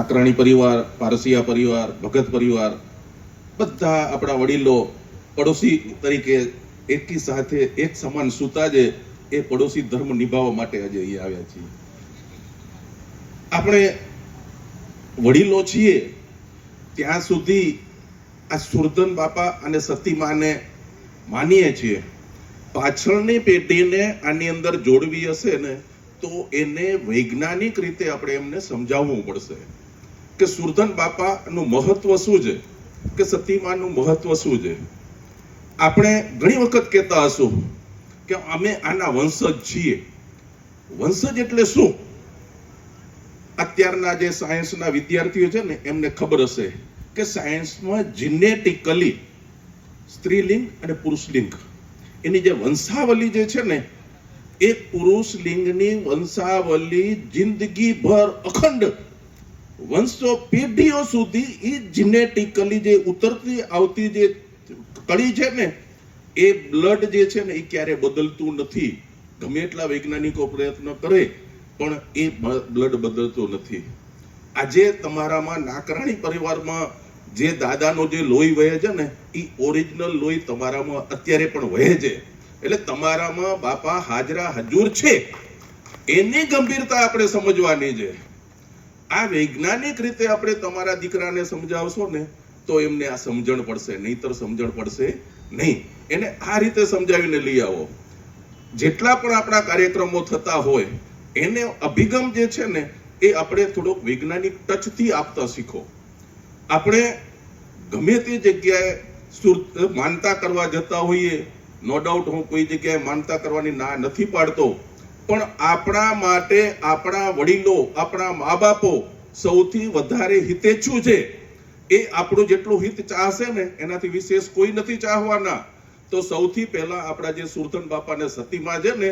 આકરાણી પરિવાર, પારસિયા પરિવાર, ભગત પરિવાર, બધા આપણા વડીલો પડોશી તરીકે એકી સાથે એક સમાન સૂતા જે એ પડોશી ધર્મ નિભાવવા માટે આજે અહીંયા આવ્યા છીએ. આપણે વડીલો છીએ, ત્યાં સુધી આ સુરધન બાપા અને સતી માને માનીએ છીએ. પાછળની પેઢીને આની અંદર જોડવી હશે ને, તો એને વૈજ્ઞાનિક રીતે આપણે એમને સમજાવવું પડશે. કે સુરધન બાપાનું મહત્વ શું છે? કે સતીમાનું મહત્વ શું છે? આપણે ઘણી વખત કહેતા હશું કે અમે આના વંશજ છીએ. વંશજ એટલે શું? અત્યારના જે સાયન્સના વિદ્યાર્થીઓ છે ને, એમને ખબર હશે કે સાયન્સમાં જીનેટિકલી સ્ત્રીલિંગ અને પુરુષલિંગ. એની જે વંશાવલી જે છે ને, એ પુરુષ લિંગની વંશાવલી જિંદગીભર અખંડ વંશો પેઢીઓ સુધી એ જીનેટિકલી જે ઉતરતી આવતી જે કળી છે ને, એ બ્લડ જે છે ને એ ક્યારે બદલતું નથી. ગમે એટલા વૈજ્ઞાનિકો પ્રયત્ન કરે, પણ એ બ્લડ બદલતો નથી. આજે તમારામાં નાકરાણી પરિવારમાં જે દાદાનો જે લોહી વહે છે ને એ ઓરિજિનલ લોહી તમારામાં અત્યારે પણ વહે છે. એટલે તમારામાં બાપા હાજરા હજુર છે. એની ગંભીરતા આપણે સમજવાની છે. આ વૈજ્ઞાનિક રીતે આપણે તમારા દીકરાને સમજાવશો ને, તો એમને આ સમજણ પડશે, નહીતર સમજણ પડશે નહીં. એને આ રીતે સમજાવીને લઈ આવો. જેટલા પણ આપણા કાર્યક્રમો થતા હોય, એને અભિગમ જે છે ને, એ આપણે થોડોક વૈજ્ઞાનિક ટચથી આપતા શીખો. આપણે ગમે તે જગ્યાએ માનતા કરવા જતા હોઈએ, નો ડાઉટ હું કોઈ જગ્યાએ માનતા કરવાની ના નથી પાડતો પણ આપણા માટે આપણા વડીલો, આપણા મા બાપો સૌથી વધારે હિતેચ્છુ છે? એ આપણું જેટલું હિત ચાહશે ને, એનાથી વિશેષ કોઈ નથી ચાહવાના. તો સૌથી પહેલા આપણા જે સુરતન બાપાને સતીમાં છે ને,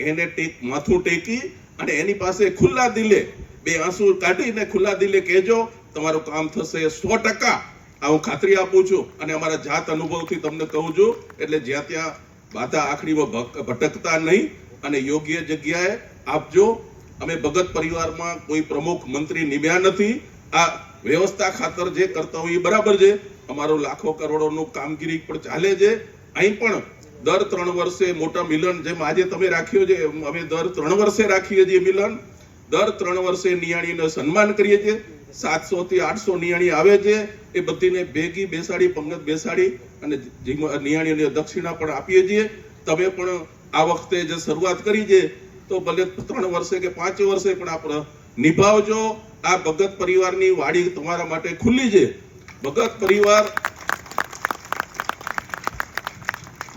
એને ટેક, માથું ટેકી અને એની પાસે ખુલ્લા દિલે, બે આંસુ કાઢીને ખુલ્લા દિલે કહેજો, તમારું કામ થશે સો ટકા. આ હું ખાતરી આપું છું અને અમારા જાત અનુભવથી તમને કહું છું, એટલે જ્યાં ત્યાં બાધા આખડીમાં ભટકતા નહીં અને યોગ્ય જગ્યાએ આપજો. અમે ભગત પરિવારમાં કોઈ પ્રમુખ મંત્રી નિમ્યા નથી. આ વ્યવસ્થા ખાતર જે કરતા હોય એ બરાબર છે. અમારું લાખો કરોડોનું કામગીરી પણ ચાલે છે. અહીં પણ દર ત્રણ વર્ષે મોટા મિલન જેમ આજે તમે રાખ્યો છે અમે દર ત્રણ વર્ષે રાખીએ છીએ મિલન. દર ત્રણ વર્ષે નિયાણીને સન્માન કરીએ છીએ. સાતસો થી આઠસો નિયાણી આવે છે. એ બધીને ભેગી બેસાડી, પંગત બેસાડી અને નિયાણીને દક્ષિણા પણ આપીએ છીએ. તમે પણ આ વખતે જે શરૂઆત કરી છે, તો ભલે ત્રણ વર્ષે કે પાંચ વર્ષે પણ આપણે નિભાવજો. આ ભગત પરિવારની વાડી તમારા માટે ખુલ્લી છે. ભગત પરિવાર,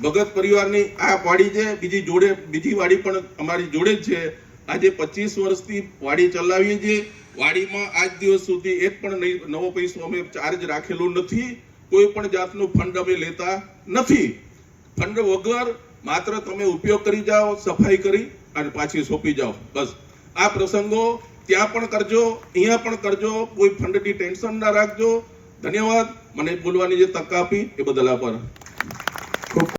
ભગત પરિવારની આ વાડી છે. બીજી જોડે, બીજી વાડી પણ અમારી જોડે જ છે. આજે પચીસ વર્ષથી વાડી ચલાવીએ છીએ. વાડીમાં આજ દિવસ સુધી એક પણ નવો પૈસો અમે ચાર્જ રાખેલો નથી. કોઈ પણ જાતનું ફંડ અમે લેતા નથી. ફંડ વગર માત્ર તમે ઉપયોગ કરી જાઓ, સફાઈ કરી અને પાછી સોંપી જાઓ. બસ. આ પ્રસંગો ત્યાં પણ કરજો, અહીંયા પણ કરજો, કોઈ ફંડની ટેન્શન ના રાખજો. ધન્યવાદ. મને બોલવાની જે તક આપી એ બદલ આભાર.